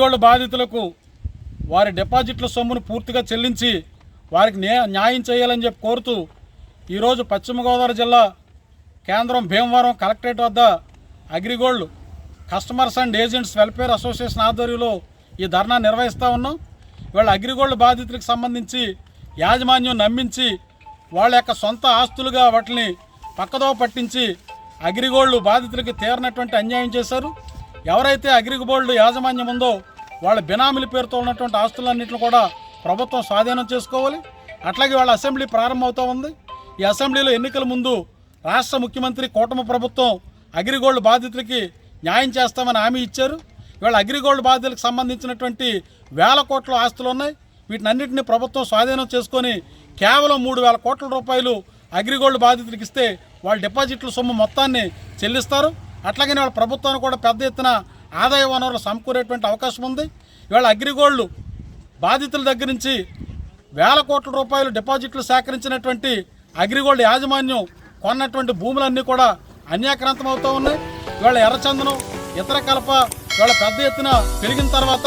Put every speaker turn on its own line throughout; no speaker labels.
అగ్రిగోల్డ్ బాధితులకు వారి డిపాజిట్ల సొమ్మును పూర్తిగా చెల్లించి వారికి న్యాయం చేయాలని చెప్పి కోరుతూ ఈరోజు పశ్చిమ గోదావరి జిల్లా కేంద్రం భీమవరం కలెక్టరేట్ వద్ద AgriGold customers and agents welfare association ఆధ్వర్యంలో ఈ ధర్నా నిర్వహిస్తూ ఉన్నాం. ఇవాళ అగ్రిగోల్డ్ బాధితులకు సంబంధించి యాజమాన్యం నమ్మించి వాళ్ళ యొక్క సొంత ఆస్తులుగా వాటిని పక్కదో పట్టించి అగ్రిగోల్డ్ బాధితులకి తీరనటువంటి అన్యాయం చేశారు. ఎవరైతే అగ్రిగోల్డ్ యాజమాన్యం ఉందో వాళ్ళ బినామీల పేరుతో ఉన్నటువంటి ఆస్తులన్నింటిని కూడా ప్రభుత్వం స్వాధీనం చేసుకోవాలి. అట్లాగే వాళ్ళ అసెంబ్లీ ప్రారంభమవుతూ ఉంది. ఈ అసెంబ్లీలో ఎన్నికల ముందు రాష్ట్ర ముఖ్యమంత్రి కూటమి ప్రభుత్వం అగ్రిగోల్డ్ బాధితులకి న్యాయం చేస్తామని హామీ ఇచ్చారు. ఇవాళ అగ్రిగోల్డ్ బాధితులకు సంబంధించినటువంటి వేల కోట్ల ఆస్తులు ఉన్నాయి వీటినన్నింటినీ ప్రభుత్వం స్వాధీనం చేసుకొని కేవలం మూడు వేల కోట్ల రూపాయలు అగ్రిగోల్డ్ బాధితులకు ఇస్తే వాళ్ళ డిపాజిట్ల సొమ్ము మొత్తాన్ని చెల్లిస్తారు. అట్లాగే వాళ్ళ ప్రభుత్వాన్ని కూడా పెద్ద ఎత్తున ఆదాయ వనరులు సమకూరేటువంటి అవకాశం ఉంది. ఇవాళ అగ్రిగోల్డ్ బాధితుల దగ్గర నుంచి వేల కోట్ల రూపాయలు డిపాజిట్లు సేకరించినటువంటి అగ్రిగోల్డ్ యాజమాన్యం కొన్నటువంటి భూములన్నీ కూడా అన్యాక్రాంతం అవుతూ ఉన్నాయి. ఇవాళ ఎర్రచందనం ఇతర కలప ఇవాళ పెద్ద ఎత్తున పెరిగిన తర్వాత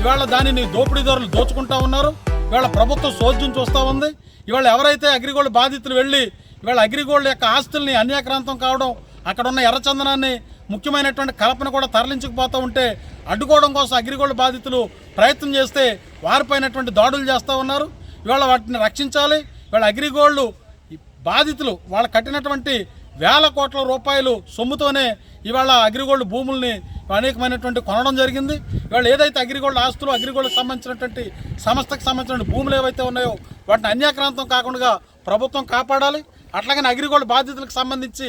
ఇవాళ దానిని దోపిడీదారులు దోచుకుంటా ఉన్నారు. ఇవాళ ప్రభుత్వం సోద్యం చూస్తూ ఉంది. ఇవాళ ఎవరైతే అగ్రిగోల్డ్ బాధితులు వెళ్ళి ఇవాళ అగ్రిగోల్డ్ యొక్క ఆస్తుల్ని అన్యాక్రాంతం కావడం అక్కడ ఉన్న ఎర్రచందనాన్ని ముఖ్యమైనటువంటి కలపను కూడా తరలించకపోతూ ఉంటే అడ్డుకోవడం కోసం అగ్రిగోల్డ్ బాధితులు ప్రయత్నం చేస్తే వారిపైనటువంటి దాడులు చేస్తూ ఉన్నారు. ఇవాళ వాటిని రక్షించాలి. ఇవాళ అగ్రిగోల్డ్ బాధితులు వాళ్ళు కట్టినటువంటి వేల కోట్ల రూపాయలు సొమ్ముతోనే ఇవాళ అగ్రిగోల్డ్ భూముల్ని అనేకమైనటువంటి కొనడం జరిగింది. ఇవాళ ఏదైతే అగ్రిగోల్డ్ ఆస్తులు అగ్రిగోల్డ్కి సంబంధించినటువంటి సంస్థకు సంబంధించిన భూములు ఏవైతే ఉన్నాయో వాటిని అన్యాక్రాంతం కాకుండా ప్రభుత్వం కాపాడాలి. అట్లాగనే అగ్రిగోల్డ్ బాధితులకు సంబంధించి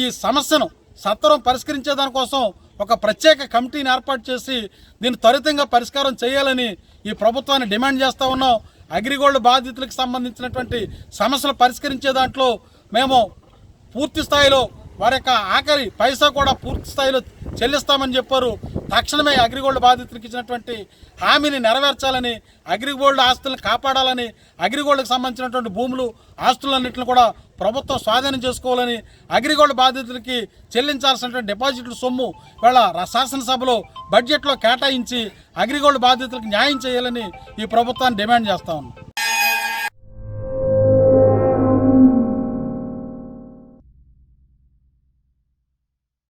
ఈ సమస్యను సత్వరం పరిష్కరించే దానికోసం ఒక ప్రత్యేక కమిటీని ఏర్పాటు చేసి దీన్ని త్వరితంగా పరిష్కారం చేయాలని ఈ ప్రభుత్వాన్ని డిమాండ్ చేస్తూ ఉన్నాం. అగ్రిగోల్డ్ బాధితులకు సంబంధించినటువంటి సమస్యలు పరిష్కరించే దాంట్లో మేము పూర్తి స్థాయిలో వారి యొక్క ఆఖరి పైసా కూడా పూర్తి స్థాయిలో చెల్లిస్తామని చెప్పారు. తక్షణమే అగ్రిగోల్డ్ బాధితులకు ఇచ్చినటువంటి హామీని నెరవేర్చాలని అగ్రిగోల్డ్ ఆస్తులను కాపాడాలని అగ్రిగోల్డ్కి సంబంధించినటువంటి భూములు ఆస్తులన్నింటిని కూడా ప్రభుత్వం స్వాధీనం చేసుకోవాలని అగ్రిగోల్డ్ బాధితులకి చెల్లించాల్సినటువంటి డిపాజిట్ల సొమ్ము వీళ్ళ శాసనసభలో బడ్జెట్లో కేటాయించి అగ్రిగోల్డ్ బాధితులకు న్యాయం చేయాలని ఈ ప్రభుత్వాన్ని డిమాండ్ చేస్తా ఉన్నాం.